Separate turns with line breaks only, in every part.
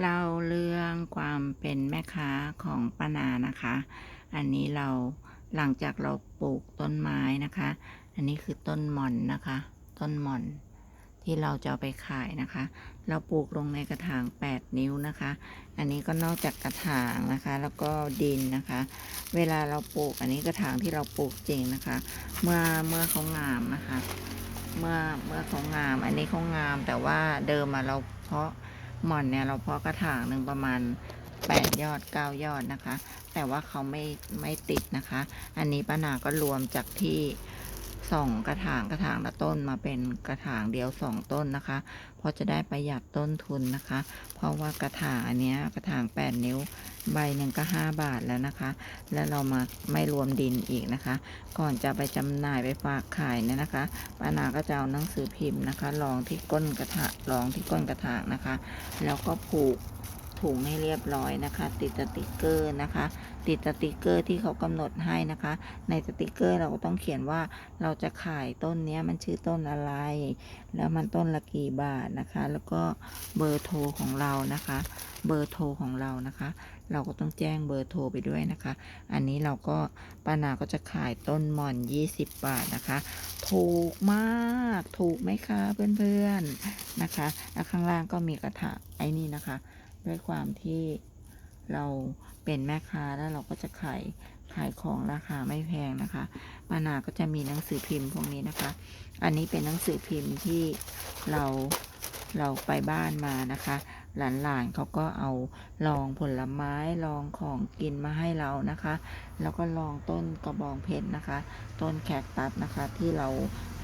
เล่าเรื่องความเป็นแม่ค้าของป้านานะคะ อันนี้เราหลังจากเราปลูกต้นไม้นะคะ อันนี้คือต้นหม่อนนะคะ ต้นหม่อนที่เราจะเอาไปขายนะคะ เราปลูกลงในกระถาง 8 นิ้วนะคะ อันนี้ก็นอกจากกระถางนะคะ แล้วก็ดินนะคะ เวลาเราปลูกอันนี้กระถางที่เราปลูกจริงนะคะ เมื่อเมื่อเขางามนะคะ เมื่อเมื่อเขางาม อันนี้เขางามแต่ว่าเดิมอะเราเพาะ หม่อนเนี่ยเราเพาะกระถางหนึ่งประมาณ 8 ยอด 9 ยอดนะคะ แต่ว่าเขาไม่ไม่ติดนะคะ อันนี้ป้านาก็รวมจากที่ สองกระถางกระถางละต้นมาเป็นกระถางเดียวสองต้นนะคะเพราะจะได้ประหยัดต้นทุนนะคะ เพราะว่ากระถางอันเนี้ยกระถาง8นิ้วใบหนึ่งก็5บาทแล้วนะคะ แล้วเรามาไม่รวมดินอีกนะคะ ก่อนจะไปจำหน่ายไปฝากขายเนี่ยนะคะป้านาก็จะเอาหนังสือพิมพ์นะคะรองที่ก้นกระถางรองที่ก้นกระถางนะคะ แล้วก็ผูก ถุงให้เรียบร้อยนะคะ ติดสติกเกอร์นะคะ ติดสติกเกอร์ที่เขากำหนดให้นะคะ ในสติกเกอร์เราก็ต้องเขียนว่าเราจะขายต้นนี้มันชื่อต้นอะไร แล้วมันต้นละกี่บาทนะคะ แล้วก็เบอร์โทรของเรานะคะ เบอร์โทรของเรานะคะ เราก็ต้องแจ้งเบอร์โทรไปด้วยนะคะ อันนี้เราก็ป้านาก็จะขายต้นหม่อน 20 บาทนะคะ ถูกมากถูกไหมคะเพื่อนๆนะคะแล้วข้างล่างก็มีกระถางไอ้นี่นะคะ ด้วยความที่เราเป็นแม่ค้าแล้วเราก็จะขายขายของราคาไม่แพงนะคะปานาก็จะมีหนังสือพิมพ์พวกนี้นะคะ อันนี้เป็นหนังสือพิมพ์ที่เราเราไปบ้านมานะคะ หลานๆเขาก็เอาลองผลไม้ลองของกินมาให้เรานะคะ แล้วก็ลองต้นกระบองเพชรนะคะ ต้นแคคตัสนะคะที่เรา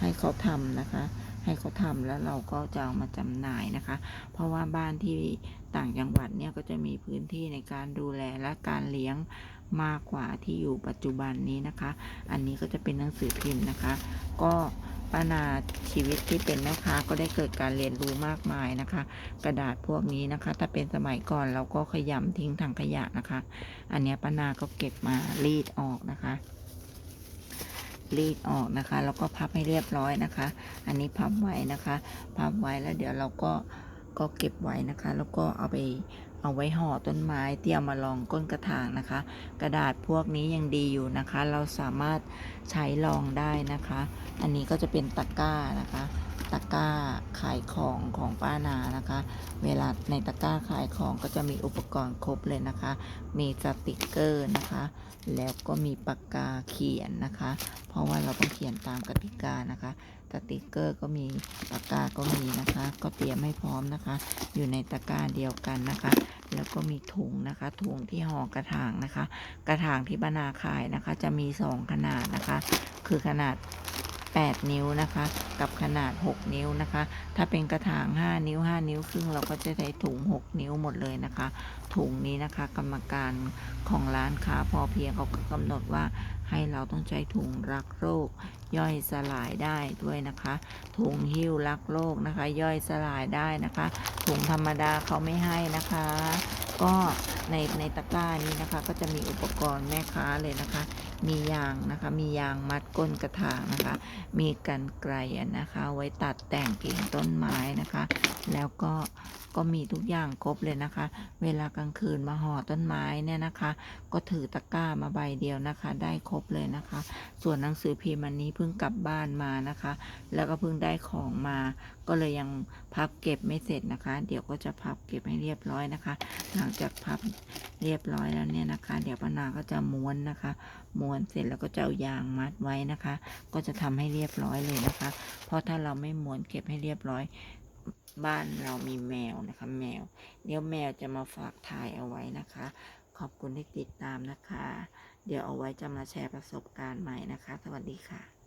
ให้เขาทำนะคะ ให้เขาทำแล้วเราก็จะเอามาจำหน่ายนะคะ เพราะว่าบ้านที่ต่างจังหวัดเนี่ยก็จะมีพื้นที่ในการดูแลและการเลี้ยงมากกว่าที่อยู่ปัจจุบันนี้นะคะ อันนี้ก็จะเป็นหนังสือพิมพ์นะคะ ก็ป้านาชีวิตที่เป็นแม่ค้าก็ได้เกิดการเรียนรู้มากมายนะคะ กระดาษพวกนี้นะคะ ถ้าเป็นสมัยก่อนเราก็ขยำทิ้งถังขยะนะคะ อันนี้ป้านาก็เก็บมารีดออกนะคะ รีดออกนะคะ แล้วก็พับให้เรียบร้อยนะคะ อันนี้พับไว้นะคะ พับไว้แล้วเดี๋ยวเราก็ก็เก็บไว้นะคะ แล้วก็เอาไป เอาไว้ห่อต้นไม้ที่เอามาลองก้นกระถางนะคะ กระดาษพวกนี้ยังดีอยู่นะคะ เราสามารถใช้รองได้นะคะ อันนี้ก็จะเป็นตะกร้านะคะตะกร้าขายของของป้านานะคะ เวลาในตะกร้าขายของก็จะมีอุปกรณ์ครบเลยนะคะ มีสติกเกอร์นะคะ แล้วก็มีปากกาเขียนนะคะ เพราะว่าเราต้องเขียนตามกติกานะคะสติกเกอร์ก็มีปากกาก็มีนะคะ ก็เตรียมให้พร้อมนะคะ อยู่ในตะกร้าเดียวกันนะคะ แล้วก็มีถุงนะคะ ถุงที่ห่อกระถางนะคะ กระถางที่บานาขายนะคะ จะมีสองขนาดนะคะ คือขนาด 8 นิ้วนะคะ กับขนาด 6 นิ้วนะคะ ถ้าเป็นกระถาง 5 นิ้ว 5 นิ้วครึ่งเราก็จะใช้ถุง 6 นิ้วหมดเลยนะคะ ถุงนี้นะคะ กรรมการของร้านค้าพอเพียงเขาก็กำหนดว่า ให้เราต้องใช้ถุงรักโรค ย่อยสลายได้ด้วยนะคะ ถุงหิ้วรักโรคนะคะ ย่อยสลายได้นะคะ ถุงธรรมดาเขาไม่ให้นะคะ ก็ในในตะกร้านี้นะคะ ก็จะมีอุปกรณ์แม่ค้าเลยนะคะ มียางนะคะ มียางมัดก้นกระถางนะคะ มีกันไกลนะคะ ไว้ตัดแต่งกิ่งต้นไม้นะคะ แล้วก็ ก็มีทุกอย่างครบเลยนะคะ เวลากลางคืนมาห่อต้นไม้เนี่ยนะคะ ก็ถือตะกร้ามาใบเดียวนะคะ ได้ครบเลยนะคะ ส่วนหนังสือพิมพ์อันนี้เพิ่งกลับบ้านมานะคะ แล้วก็เพิ่งได้ของมา ก็เลยยังพับเก็บไม่เสร็จนะคะ เดี๋ยวก็จะพับเก็บให้เรียบร้อยนะคะ หลังจากพับเรียบร้อยแล้วเนี่ยนะคะ เดี๋ยวปานาก็จะม้วนนะคะ ม้วนเสร็จแล้วก็จะเอายางมัดไว้นะคะ ก็จะทำให้เรียบร้อยเลยนะคะ เพราะถ้าเราไม่ม้วนเก็บให้เรียบร้อย บ้านเรามีแมวนะคะ แมว เดี๋ยวแมวจะมาฝากถ่ายเอาไว้นะคะ ขอบคุณที่ติดตามนะคะ เดี๋ยวเอาไว้จะมาแชร์ประสบการณ์ใหม่นะคะ สวัสดีค่ะ